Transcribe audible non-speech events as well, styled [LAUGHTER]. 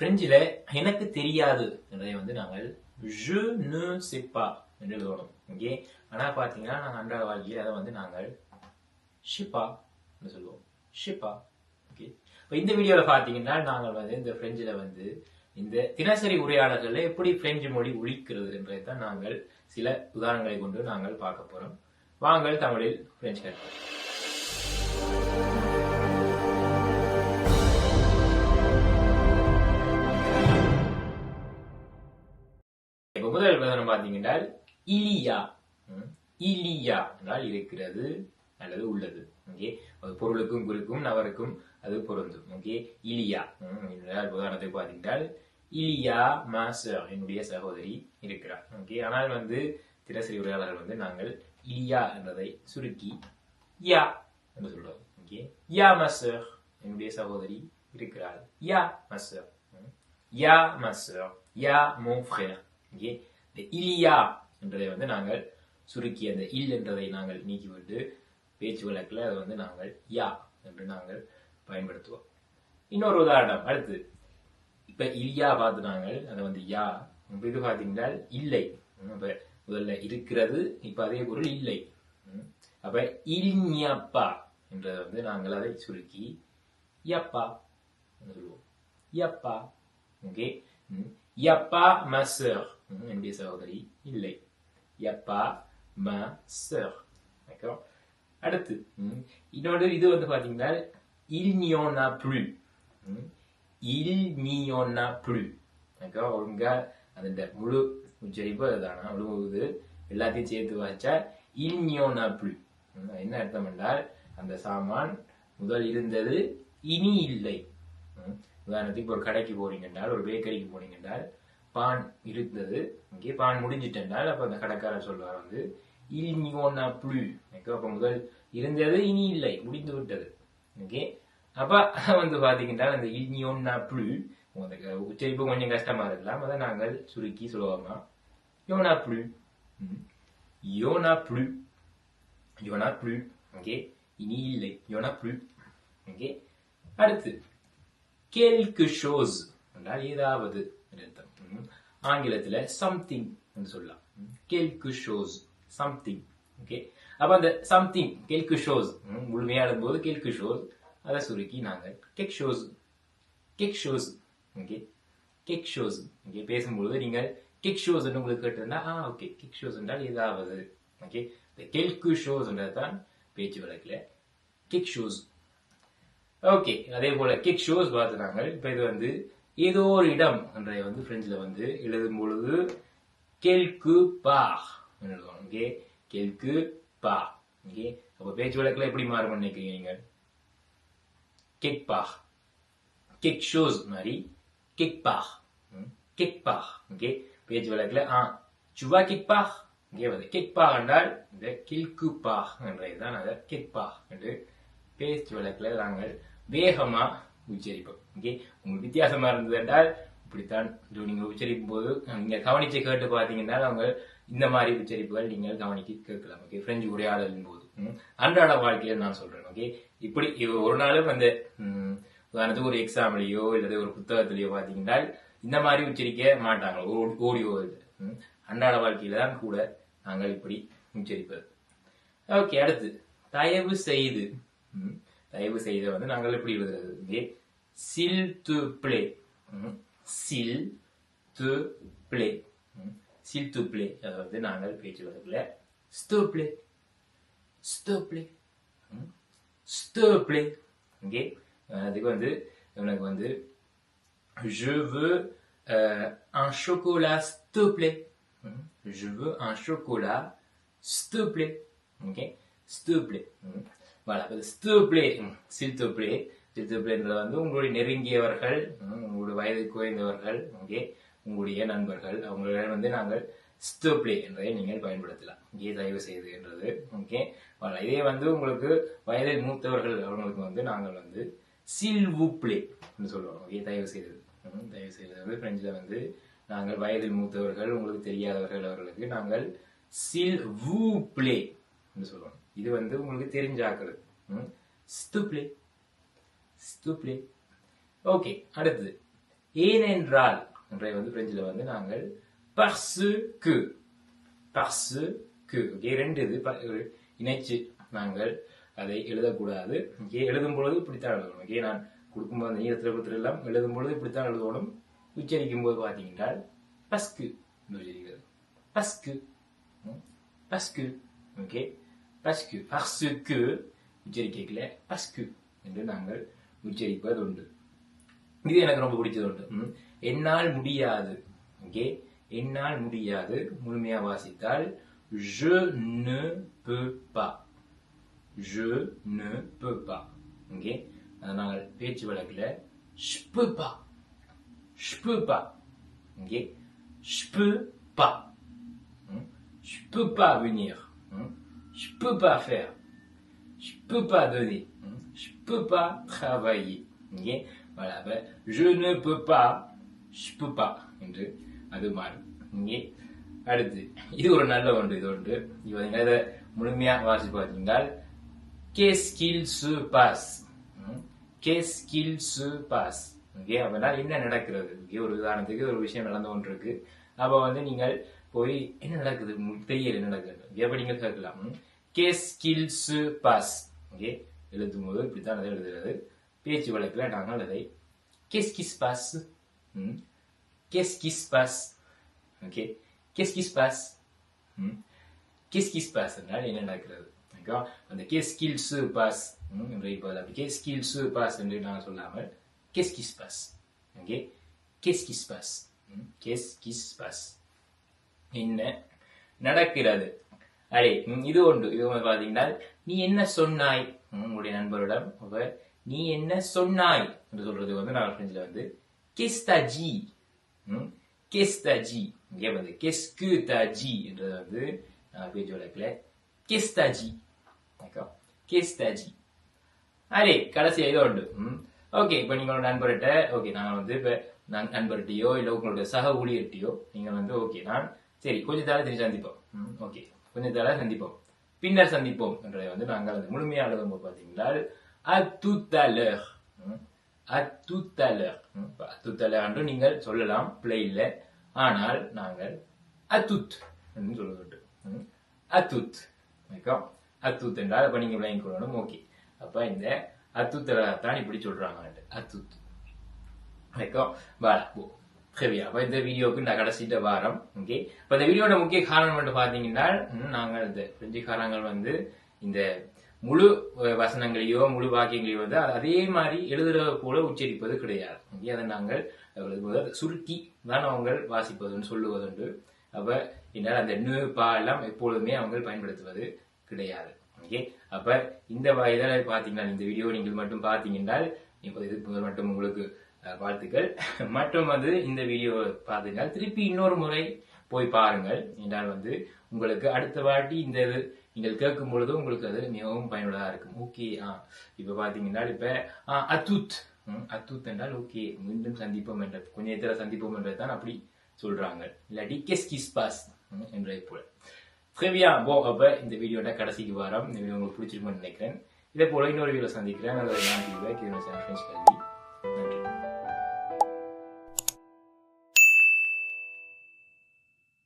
பிரெஞ்சில் எனக்கு தெரியாது என்பதை வந்து நாங்கள் ஜு நு சிப்பா என்று எழுதணும் ஓகே ஆனால் பார்த்தீங்கன்னா நாங்கள் அன்றாட வாழ்க்கையில் அதை வந்து நாங்கள் ஷிப்பா என்று சொல்லுவோம். ஷிப்பா ஓகே இப்போ இந்த வீடியோவில் பார்த்தீங்கன்னா நாங்கள் வந்து இந்த பிரெஞ்சில் வந்து இந்த தினசரி உரையாடல்களில் எப்படி பிரெஞ்சு மொழி ஒழிக்கிறது என்பதை தான் நாங்கள் சில உதாரணங்களை கொண்டு நாங்கள் பார்க்க போகிறோம் வாங்கள் தமிழில் பிரெஞ்சு கற்போம் முதல் உதாரணம் பார்த்தீங்கன்னா இலியா. இலியா என்றால் இருக்கிறது அல்லது உள்ளது. ஓகே? அது பொருளுக்கும் குறிக்கும் நபருக்கும் அது பொருந்தும். ஓகே? இலியா. என்றால் உதாரணத்துக்கு பார்த்தீங்கன்னா இலியா மாசர் என்னுடைய சகோதரி இருக்கிறார். ஓகே? ஆனால் வந்து தினசரி உரையாளர்கள் வந்து நாங்கள் இலியா என்றதை சுருக்கி யா என்று சொல்றோம். ஓகே? யா மாசர் என்னுடைய சகோதரி இருக்கிறார் யா மாசர் யா மாசர் யா மோ ஃப்ரேர் இங்கே இந்த இலியா என்றதை வந்து நாங்கள் சுருக்கி அந்த இல் என்றதை நாங்கள் நீக்கிவிட்டு பேச்சு வழக்கில் அதை வந்து நாங்கள் யா என்று நாங்கள் பயன்படுத்துவோம். இன்னொரு உதாரணம் அடுத்து. இப்ப இலியா பார்த்து நாங்கள் அதை வந்து யா. இது பார்த்தீங்கன்னா இல்லை. ம், இப்ப முதல்ல இருக்கிறது இப்ப அதே பொருள் இல்லை. அப்ப இல்ஞப்பா என்றதை வந்து நாங்கள் அதை சுருக்கி யப்பா சொல்லுவோம் யப்பா ஓகே. யப்பா மசர் என்னுடைய சகோதரி இல்லை யப்பா ம சர் d'accord? அடுத்து mmh, இன்னொரு இது வந்து பாத்தீங்கன்னா il n'y en a plus. Mmh, il n'y en a plus. D'accord? ஒழுங்கா அந்த முழு உச்சரிப்பு அதுதானா? முழு எல்லாத்தையும் சேர்த்து வச்சா il n'y en a plus. என்ன அர்த்தம் என்றால் அந்த சாமான் முதல் இருந்தது இனி இல்லை. உதாரணத்துக்கு ஒரு கடைக்கு போறீங்க என்றால் ஒரு பேக்கரிக்கு போனீங்க என்றால் பான் இருந்தது. இங்கே பான் முடிஞ்சிட்டென்றால் அப்ப அந்த கடைக்காரர் சொல்வார் வந்து இல் n'y புல். a plus அப்ப முதல் இருந்தது இனி இல்லை. முடிந்து விட்டது. ஓகே? அப்ப வந்து பாத்தீங்கன்னா அந்த இல் n'y புல் உங்களுக்கு உச்சரிப்பு கொஞ்சம் கஷ்டமா இருக்கலாம். அதை நாங்கள் சுருக்கி சொல்லுவோமா யோனா புல். யோனா ம். யோனா புல். ஓகே? இனி இல்லை. யோனா புல். ஓகே? அடுத்து கேல்கு ஷோஸ் என்றால் ஏதாவது அர்த்தம். ஆங்கிலத்தில் சம்திங் சொல்லலாம் கேல்கு ஷோஸ் சம்திங் ஓகே அப்போ அந்த சம்திங் கேல்கு ஷோஸ் முழுமையாடும் போது கேல்கு ஷோஸ் அதை சுருக்கி நாங்கள் கெக் ஷோஸ் கெக் ஷோஸ் ஓகே கெக் ஷோஸ் ஓகே பேசும்பொழுது நீங்கள் கிக் ஷோஸ் உங்களுக்கு கேட்டிருந்தா ஆ ஓகே கிக் ஷோஸ் என்றால் ஏதாவது ஓகே இந்த கெல்கு ஷோஸ்ன்றது தான் பேச்சு வழக்கில் கிக் ஷோஸ் ஓகே அதே போல கிக் ஷோஸ் பார்த்து நாங்கள் இப்போ இது வந்து ஏதோ ஒரு இடம் என்ற வந்து பிரெஞ்சில் வந்து எழுதும் பொழுது கெல்கு பா எழுதுவாங்க. ஓகே கெல்கு பா ஓகே அப்போ பேச்சு வழக்கில் எப்படி மாறும் நினைக்கிறீங்க நீங்கள்? கெக் பா கெக் ஷோஸ் மாதிரி கெக் பா கெக் பா ஓகே பேச்சு வழக்கில் ஆ சுவா கிக் பா இங்கே வந்து கிக் பா என்றால் இந்த கில்கு பா என்றதுதான் அதை கிக் பா என்று பேச்சு வழக்கில் நாங்கள் வேகமாக உச்சரிப்போம் ஓகே உங்களுக்கு வித்தியாசமா இருந்தது என்றால் இப்படித்தான் நீங்க உச்சரிக்கும் போது நீங்க கவனிச்சு கேட்டு பார்த்தீங்கன்னா அவங்க இந்த மாதிரி உச்சரிப்புகள் நீங்கள் கவனிக்க கேட்கலாம். ஓகே பிரெஞ்சு உரையாடலின் போது. அன்றாட வாழ்க்கையில நான் சொல்றேன். ஓகே இப்படி ஒரு நாளும் அந்த உதாரணத்துக்கு ஒரு எக்ஸாம்லயோ இல்லது ஒரு புத்தகத்திலேயோ பார்த்தீங்கன்னா இந்த மாதிரி உச்சரிக்க மாட்டாங்க. ஓடியோ அன்றாட வாழ்க்கையில தான் கூட நாங்கள் இப்படி உச்சரிப்பது. ஓகே அடுத்து. தயவு செய்து. தயவு செய்த வந்து நாங்கள் எப்படி எழுதுறது? இங்கே சில் து பிளே சில் து பிளே சில் து பிளே அதை வந்து நாங்கள் பேச்சு வழக்கில் ஸ்து பிளே ஸ்து பிளே ஸ்து பிளே இங்கே அதுக்கு வந்து இவனுக்கு வந்து je veux euh, un chocolat s'il te plaît. Hmm. Je veux un chocolat s'il te plaît. Ok? S'il te plaît. Hmm. Voilà. அப்ப S'il te plaît. Hmm. S'il te plaît. S'il வந்து உங்களுடைய நெருங்கியவர்கள் உங்களுடைய வயது குறைந்தவர்கள் ஓகே உங்களுடைய நண்பர்கள். அவங்களிடம் வந்து நாங்கள் s'il என்றதை நீங்கள் பயன்படுத்தலாம். இங்கே தயவு செய்து என்றது. ஓகே. இதே வந்து உங்களுக்கு வயதில் மூத்தவர்கள் அவங்களுக்கு வந்து நாங்கள் வந்து s'il சொல்லுவோம். ஓகே தயவு செய்தது தயவு செய்தது வந்து பிரெஞ்சில் வந்து நாங்கள் வயதில் மூத்தவர்கள் உங்களுக்கு தெரியாதவர்கள் அவர்களுக்கு நாங்கள் சில் வூ பிளே என்று சொல்லுவோம். இது வந்து உங்களுக்கு தெரிஞ்சாக்குறது. ம், s'il te ஓகே அடுத்தது. ஏனென்றால் என்ற வந்து பிரெஞ்சில் வந்து நாங்கள் பர்சு கு பர்சு கு ஓகே ரெண்டு இது ப- இணைச்சு நாங்கள் அதை எழுதக்கூடாது. ஏ எழுதும் பொழுது இப்படித்தான் எழுதணும். ஓகே நான் கொடுக்கும்போது அந்த ஈரத்தில் கொடுத்துடலாம் எழுதும் பொழுது இப்படித்தான் எழுதணும். உச்சரிக்கும் போது பார்த்தீங்கன்னா பஸ்கு என்று உச்சரிக்கிறது பஸ்கு பஸ்கு ஓகே பஸ்கு பர்சுக்கு உச்சரிக்கல பஸ்கு என்று நாங்கள் உச்சரிப்பது உண்டு இது எனக்கு ரொம்ப பிடிச்சது உண்டு ம். என்னால் முடியாது ஓகே என்னால் முடியாது முழுமையா வாசித்தால் je ne peux pas je ne peux pas okay அதனால் பேச்சு வழக்குல je peux pas je peux pas okay je peux pas ம். je peux pas venir ம். je peux pas faire je peux pas donner ம். Je peux pas travailler Okay? voilà ben, je ne peux pas je peux pas என்று அது மாறும் இங்கே அடுத்து இது ஒரு நல்ல ஒன்று இது ஒன்று. இது இதை முழுமையா வாசி பார்த்தீங்கன்னா கே ஸ்கில் சு பாஸ் கே ஸ்கில் சு பாஸ் ஓகே அப்படின்னா என்ன நடக்கிறது? ஓகே ஒரு உதாரணத்துக்கு ஒரு விஷயம் நடந்து கொண்டு இருக்கு அப்ப வந்து நீங்கள் போய் என்ன நடக்குது? உங்களுக்கு தெரியல என்ன நடக்குது. எப்படி நீங்கள் கேட்கலாம். கே ஸ்கில் சு பாஸ் ஓகே எழுதும் போது இப்படித்தான் அதை எழுதுகிறது பேச்சு வழக்கில் நாங்கள் அதை கெஸ் கிஸ் பாஸ் கெஸ் கிஸ் பாஸ் ஓகே கெஸ் கிஸ் பாஸ் கிஸ் கிஸ் பாஸ் என்றால் என்ன நடக்கிறது ஓகேவா அந்த கே ஸ்கில்ஸு பாஸ் என்று இப்போ அப்படி கே ஸ்கில்ஸு பாஸ் என்று நான் சொல்லாமல் கெஸ் கிஸ் பாஸ் ஓகே கெஸ் கிஸ் பாஸ் கெஸ் கிஸ் பாஸ் என்ன நடக்கிறது அடே ம், இது ஒன்று. இது ஒன்று பார்த்தீங்கன்னா நீ என்ன சொன்னாய்? உங்களுடைய நண்பரிடம் அவர் நீ என்ன சொன்னாய்? என்று சொல்றது வந்து நான் ஃப்ரெஞ்சில் வந்து qu'est-ce t'as dit ம், qu'est-ce இங்கே வந்து qu'est-ce que என்றது வந்து நான் பேச்சு வழக்கில் கெஸ்தா G t'as dit d'accord qu'est-ce array கடைசி இது உண்டு ஓகே இப்போ நீங்களோட நண்பர்கிட்ட ஓகே நாங்கள் வந்து இப்போ நான் நண்பர்கிட்டயோ இல்லை உங்களோட சக ஊழியர்கிட்டயோ நீங்கள் வந்து ஓகே நான் சரி கொஞ்சம் தால தெரிஞ்சு சந்திப்போம் ஓகே கொஞ்சம் தடவை சந்திப்போம். பின்னர் சந்திப்போம் என்றதை வந்து நாங்கள் அந்த முழுமையாக எழுதும்போது பார்த்தீங்கன்னா அத்துத்தலர். அத்துத்தலர். அத்துத்தலர் என்று நீங்கள் சொல்லலாம் பிள்ளை இல்லை. ஆனால் நாங்கள் அத்துத் என்று சொல்ல அத்துத். ம், அத்துத் என்றால் அப்போ நீங்கள் விளங்கிக் கொள்ளணும். ஓகே. அப்போ இந்த அத்துத்தலர் தான் இப்படி சொல்கிறாங்க அத்துத். வணக்கம். வாடா போ. சரி அப்ப இந்த வீடியோக்கு நான் கடைசிட்ட வாரம். ஓகே இப்ப இந்த வீடியோட முக்கிய காரணம் மட்டும் பாத்தீங்கன்னா ம், நாங்கள் இந்த பிரெஞ்சுக்காரங்கள் வந்து இந்த முழு வசனங்களையோ முழு வாக்கியங்களையோ வந்து அதே மாதிரி எழுதுறது போல உச்சரிப்பது கிடையாது. ஓகே அதை நாங்கள் சுருக்கி தான் அவங்க வாசிப்பதுன்னு சொல்லுவதுண்டு. அப்ப என்னால் அந்த நு பா எல்லாம் எப்பொழுதுமே அவங்க பயன்படுத்துவது கிடையாது. ஓகே அப்ப இந்த வ- இதில் பார்த்தீங்கன்னா இந்த வீடியோ நீங்கள் மட்டும் பார்த்தீங்கன்னா இப்போ இது மட்டும் உங்களுக்கு வாழ்த்துக்கள். [LAUGHS] மற்றும் வந்து இந்த வீடியோ பார்த்தீங்கன்னா திருப்பி இன்னொரு முறை போய் பாருங்கள். என்றால் வந்து உங்களுக்கு அடுத்த வாட்டி இந்த இது நீங்கள் கேட்கும் பொழுது உங்களுக்கு அது மிகவும் பயனுள்ளதாக இருக்கும். ஓகே ஆ. இப்போ பார்த்தீங்கன்னா இப்போ அத்துத். அத்துத் என்றால் ஓகே மீண்டும் சந்திப்போம் என்ற கொஞ்சம் நேரத்தில் சந்திப்போம் என்றது தான் அப்படி சொல்றாங்க. இல்லாட்டி கெஸ் கிஸ் பாஸ் என்றதை போல. ட்ரெவியா போ அப்போ இந்த வீடியோட கடைசிக்கு வாரம். இந்த வீடியோ உங்களுக்கு பிடிச்சிருக்கும்னு நினைக்கிறேன். இதே போல இன்னொரு வீடியோ சந்திக்கிறேன். அதை நான் ஃப்ரெண்ட்ஸ் கல்வி.